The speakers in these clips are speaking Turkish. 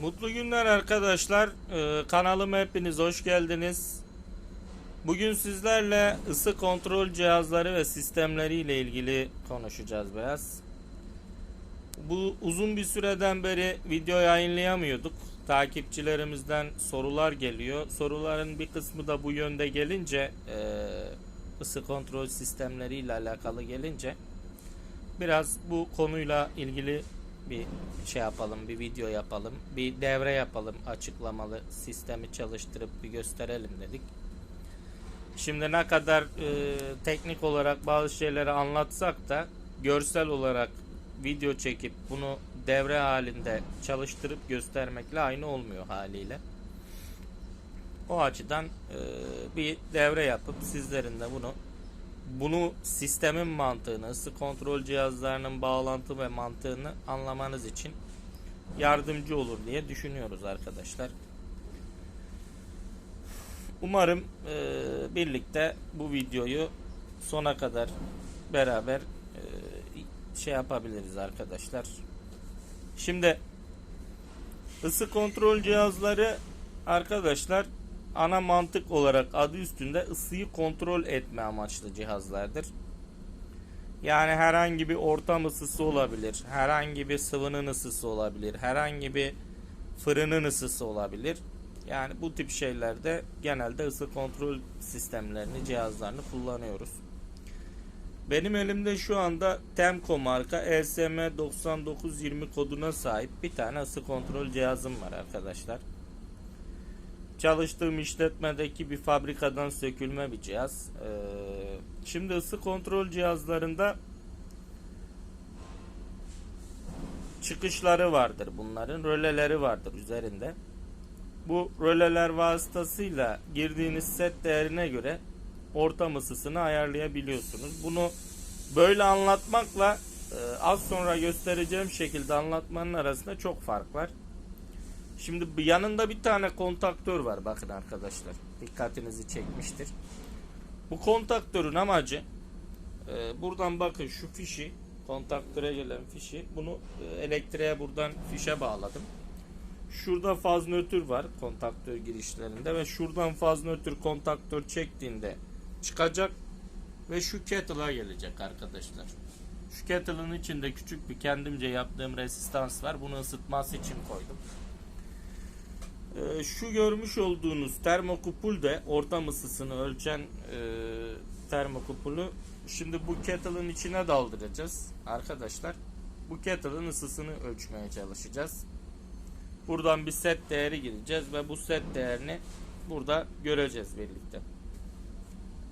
Mutlu günler arkadaşlar. Ee, kanalıma hepiniz hoş geldiniz. Bugün sizlerle ısı kontrol cihazları ve sistemleri ile ilgili konuşacağız biraz. Bu uzun bir süreden beri video yayınlayamıyorduk. Takipçilerimizden sorular geliyor. Soruların bir kısmı da bu yönde gelince e, ısı kontrol sistemleri ile alakalı gelince biraz bu konuyla ilgili bir şey yapalım, bir video yapalım, bir devre yapalım açıklamalı sistemi çalıştırıp bir gösterelim dedik. Şimdi ne kadar e, teknik olarak bazı şeyleri anlatsak da görsel olarak video çekip bunu devre halinde çalıştırıp göstermekle aynı olmuyor haliyle. O açıdan e, bir devre yapıp sizlerin de bunu bunu sistemin mantığını, ısı kontrol cihazlarının bağlantı ve mantığını anlamanız için yardımcı olur diye düşünüyoruz arkadaşlar. Umarım e, birlikte bu videoyu sona kadar beraber e, şey yapabiliriz arkadaşlar. Şimdi ısı kontrol cihazları arkadaşlar ana mantık olarak adı üstünde ısıyı kontrol etme amaçlı cihazlardır. Yani herhangi bir ortam ısısı olabilir, herhangi bir sıvının ısısı olabilir, herhangi bir fırının ısısı olabilir. Yani bu tip şeylerde genelde ısı kontrol sistemlerini, cihazlarını kullanıyoruz. Benim elimde şu anda Temco marka E ESM 9920 koduna sahip bir tane ısı kontrol cihazım var arkadaşlar. Çalıştığım işletmedeki bir fabrikadan sökülme bir cihaz. Ee, şimdi ısı kontrol cihazlarında çıkışları vardır bunların. Röleleri vardır üzerinde. Bu röleler vasıtasıyla girdiğiniz set değerine göre ortam ısısını ayarlayabiliyorsunuz. Bunu böyle anlatmakla e, az sonra göstereceğim şekilde anlatmanın arasında çok fark var. Şimdi yanında bir tane kontaktör var bakın arkadaşlar. Dikkatinizi çekmiştir. Bu kontaktörün amacı e, buradan bakın şu fişi kontaktöre gelen fişi bunu e, elektriğe buradan fişe bağladım. Şurada faz nötr var kontaktör girişlerinde ve şuradan faz nötr kontaktör çektiğinde çıkacak ve şu kettle'a gelecek arkadaşlar. Şu kettle'ın içinde küçük bir kendimce yaptığım resistans var. Bunu ısıtması için koydum. Ee, şu görmüş olduğunuz termokupul de ortam ısısını ölçen e, termokupulu şimdi bu kettle'ın içine daldıracağız arkadaşlar. Bu kettle'ın ısısını ölçmeye çalışacağız. Buradan bir set değeri gireceğiz ve bu set değerini burada göreceğiz birlikte.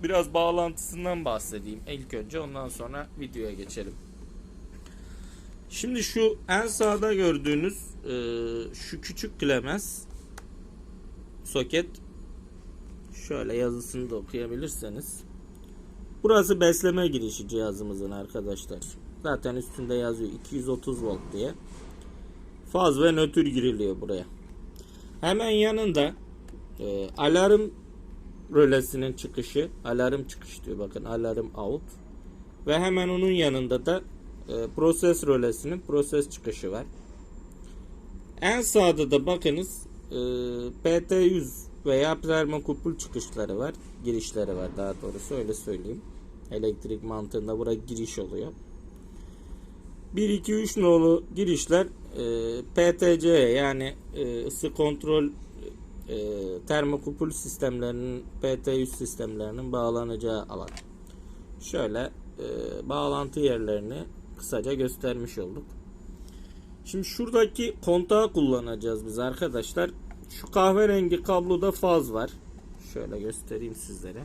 Biraz bağlantısından bahsedeyim ilk önce ondan sonra videoya geçelim. Şimdi şu en sağda gördüğünüz e, şu küçük klemens soket şöyle yazısını da okuyabilirseniz. Burası besleme girişi cihazımızın arkadaşlar. Zaten üstünde yazıyor 230 volt diye. Faz ve nötr giriliyor buraya. Hemen yanında e, alarm rölesinin çıkışı alarm çıkış diyor. Bakın alarm out. Ve hemen onun yanında da e, proses rölesinin proses çıkışı var. En sağda da bakınız e, PT100 veya termokupul çıkışları var. Girişleri var daha doğrusu öyle söyleyeyim. Elektrik mantığında buraya giriş oluyor. 1 2 3 nolu girişler e, PTC yani e, ısı kontrol e, termokupul sistemlerinin PT100 sistemlerinin bağlanacağı alan. Şöyle e, bağlantı yerlerini kısaca göstermiş olduk. Şimdi şuradaki kontağı kullanacağız biz arkadaşlar. Şu kahverengi kabloda faz var. Şöyle göstereyim sizlere.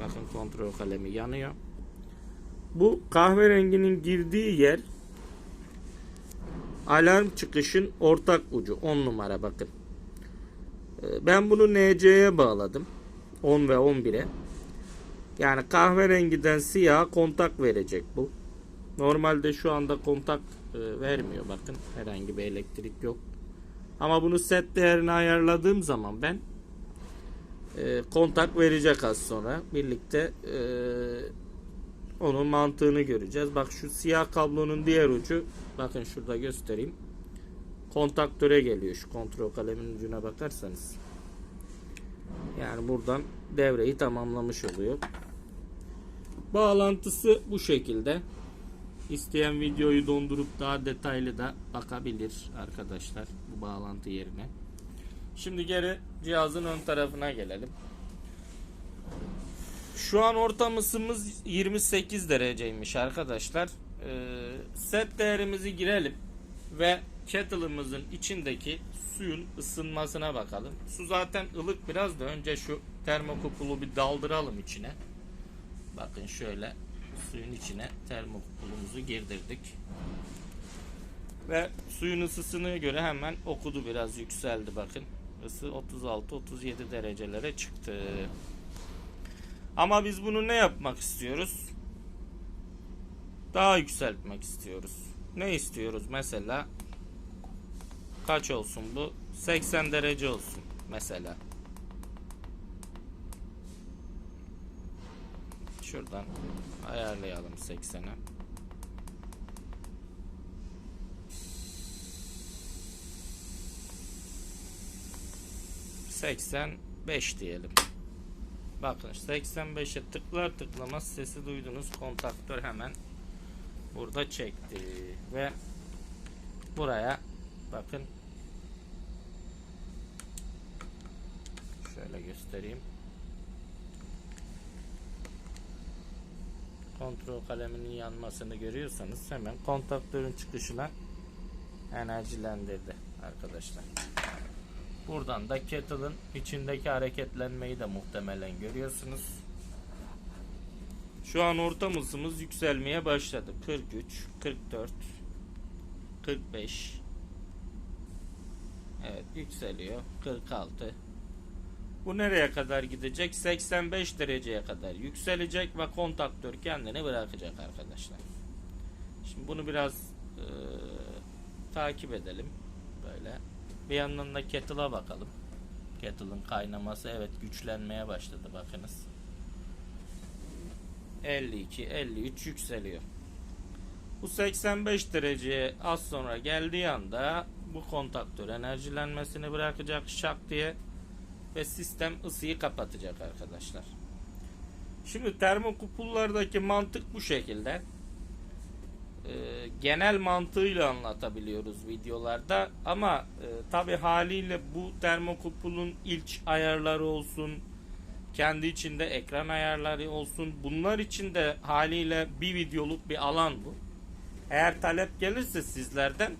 Bakın kontrol kalemi yanıyor. Bu kahverenginin girdiği yer alarm çıkışın ortak ucu 10 numara bakın. Ee, Ben bunu NC'ye bağladım. 10 ve 11'e. Yani kahverengiden siyah kontak verecek bu. Normalde şu anda kontak e, vermiyor bakın. Herhangi bir elektrik yok. Ama bunu set değerini ayarladığım zaman ben e, kontak verecek az sonra. Birlikte e, onun mantığını göreceğiz. Bak şu siyah kablonun diğer ucu bakın şurada göstereyim. kontaktöre geliyor. Şu kontrol kaleminin ucuna bakarsanız. Yani buradan devreyi tamamlamış oluyor. Bağlantısı bu şekilde. İsteyen videoyu dondurup daha detaylı da bakabilir arkadaşlar bu bağlantı yerine. Şimdi geri cihazın ön tarafına gelelim. Şu an ortam ısımız 28 dereceymiş arkadaşlar. Ee, set değerimizi girelim ve kettle'ımızın içindeki suyun ısınmasına bakalım. Su zaten ılık biraz da önce şu termokupulu bir daldıralım içine. Bakın şöyle suyun içine termokupulumuzu girdirdik. Ve suyun ısısına göre hemen okudu biraz yükseldi bakın. Isı 36-37 derecelere çıktı. Ama biz bunu ne yapmak istiyoruz? Daha yükseltmek istiyoruz. Ne istiyoruz mesela? Kaç olsun bu? 80 derece olsun mesela. Şuradan ayarlayalım 80'e. Seksen beş diyelim. Bakın 85'e tıklar tıklamaz sesi duydunuz. Kontaktör hemen burada çekti. Ve buraya bakın şöyle göstereyim. Kontrol kaleminin yanmasını görüyorsanız hemen kontaktörün çıkışına enerjilendirdi arkadaşlar. Buradan da kettle'ın içindeki hareketlenmeyi de muhtemelen görüyorsunuz. Şu an ortam ısımız yükselmeye başladı. 43, 44, 45. Evet yükseliyor. 46. Bu nereye kadar gidecek? 85 dereceye kadar yükselecek ve kontaktör kendini bırakacak arkadaşlar. Şimdi bunu biraz e, takip edelim. Böyle. Bir yandan da kettle'a bakalım. Kettle'ın kaynaması evet güçlenmeye başladı bakınız. 52, 53 yükseliyor. Bu 85 dereceye az sonra geldiği anda bu kontaktör enerjilenmesini bırakacak şak diye ve sistem ısıyı kapatacak arkadaşlar. Şimdi termokupullardaki mantık bu şekilde. Ee, genel mantığıyla anlatabiliyoruz videolarda ama e, tabi haliyle bu termokupulun ilk ayarları olsun kendi içinde ekran ayarları olsun bunlar için de haliyle bir videoluk bir alan bu. Eğer talep gelirse sizlerden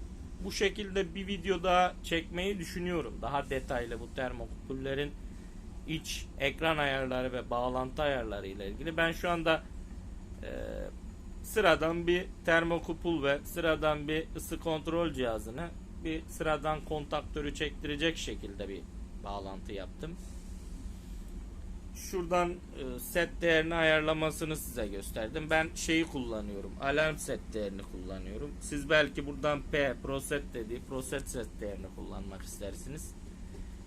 bu şekilde bir video daha çekmeyi düşünüyorum. Daha detaylı bu termokupullerin iç ekran ayarları ve bağlantı ayarları ile ilgili. Ben şu anda e, sıradan bir termokupul ve sıradan bir ısı kontrol cihazını bir sıradan kontaktörü çektirecek şekilde bir bağlantı yaptım. Şuradan e, set değerini ayarlamasını size gösterdim. Ben şeyi kullanıyorum. Alarm set değerini kullanıyorum. Siz belki buradan P, ProSet dediği ProSet set değerini kullanmak istersiniz.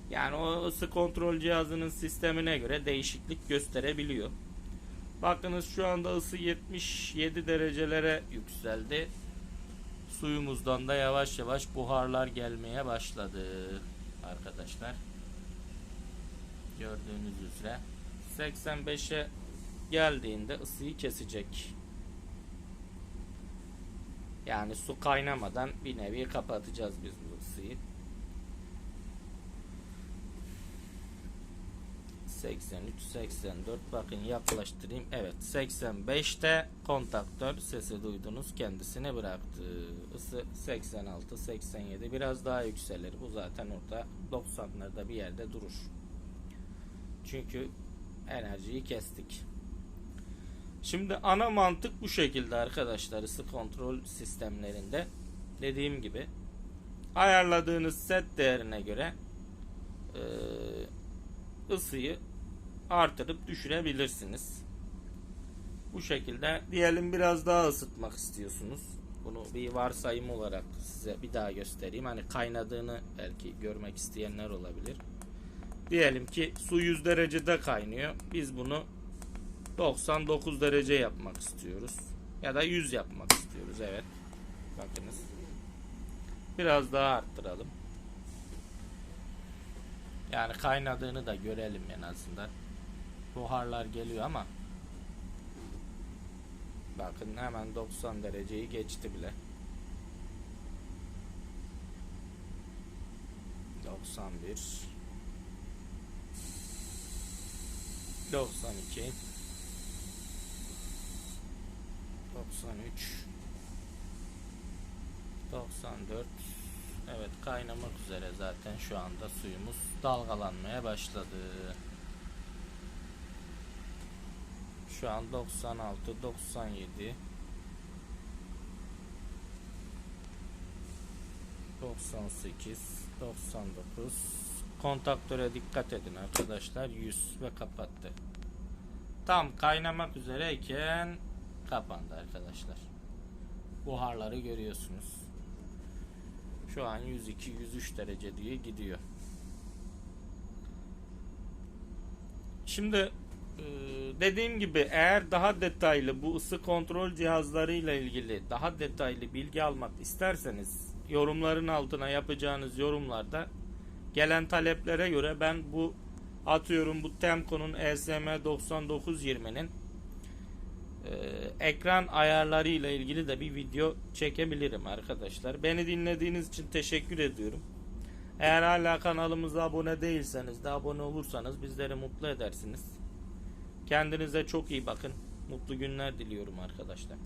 Yani o ısı kontrol cihazının sistemine göre değişiklik gösterebiliyor. Bakınız şu anda ısı 77 derecelere yükseldi. Suyumuzdan da yavaş yavaş buharlar gelmeye başladı arkadaşlar. Gördüğünüz üzere 85'e geldiğinde ısıyı kesecek. Yani su kaynamadan bir nevi kapatacağız biz bu ısıyı. 83 84 bakın yaklaştırayım. Evet 85'te kontaktör sesi duydunuz kendisini bıraktı. Isı 86 87 biraz daha yükselir. Bu zaten orada 90'larda bir yerde durur. Çünkü enerjiyi kestik. Şimdi ana mantık bu şekilde arkadaşlar ısı kontrol sistemlerinde. Dediğim gibi ayarladığınız set değerine göre ısıyı artırıp düşürebilirsiniz. Bu şekilde diyelim biraz daha ısıtmak istiyorsunuz. Bunu bir varsayım olarak size bir daha göstereyim. Hani kaynadığını belki görmek isteyenler olabilir. Diyelim ki su 100 derecede kaynıyor. Biz bunu 99 derece yapmak istiyoruz. Ya da 100 yapmak istiyoruz. Evet. Bakınız. Biraz daha arttıralım. Yani kaynadığını da görelim en azından. Buharlar geliyor ama bakın hemen 90 dereceyi geçti bile. 91 92 93 94 Evet kaynamak üzere zaten şu anda suyumuz dalgalanmaya başladı. Şu an 96 97 98 99 kontaktöre dikkat edin arkadaşlar 100 ve kapattı. Tam kaynamak üzereyken kapandı arkadaşlar. Buharları görüyorsunuz. Şu an 102-103 derece diye gidiyor. Şimdi e, dediğim gibi eğer daha detaylı bu ısı kontrol cihazlarıyla ilgili daha detaylı bilgi almak isterseniz yorumların altına yapacağınız yorumlarda gelen taleplere göre ben bu atıyorum bu Temco'nun ESM 9920'nin e, ekran ayarları ile ilgili de bir video çekebilirim arkadaşlar. Beni dinlediğiniz için teşekkür ediyorum. Eğer hala kanalımıza abone değilseniz de abone olursanız bizleri mutlu edersiniz. Kendinize çok iyi bakın. Mutlu günler diliyorum arkadaşlar.